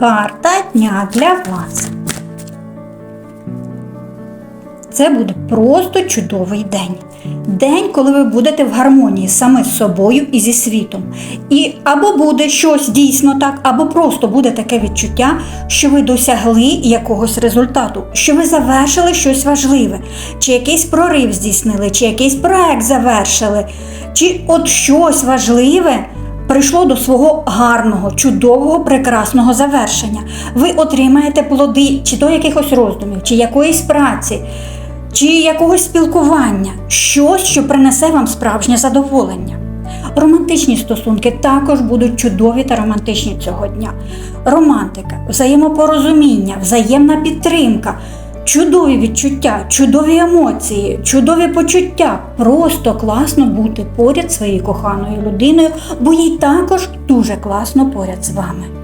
Карта дня для вас. Це буде просто чудовий день. День, коли ви будете в гармонії саме з собою і зі світом. І або буде щось дійсно так, або просто буде таке відчуття, що ви досягли якогось результату, що ви завершили щось важливе, чи якийсь прорив здійснили, чи якийсь проект завершили, чи от щось важливе прийшло до свого гарного, чудового, прекрасного завершення. Ви отримаєте плоди чи то якихось роздумів, чи якоїсь праці, чи якогось спілкування, щось, що принесе вам справжнє задоволення. Романтичні стосунки також будуть чудові та романтичні цього дня. Романтика, взаємопорозуміння, взаємна підтримка, чудові відчуття, чудові емоції, чудові почуття. Просто класно бути поряд своєю коханою людиною, бо їй також дуже класно поряд з вами.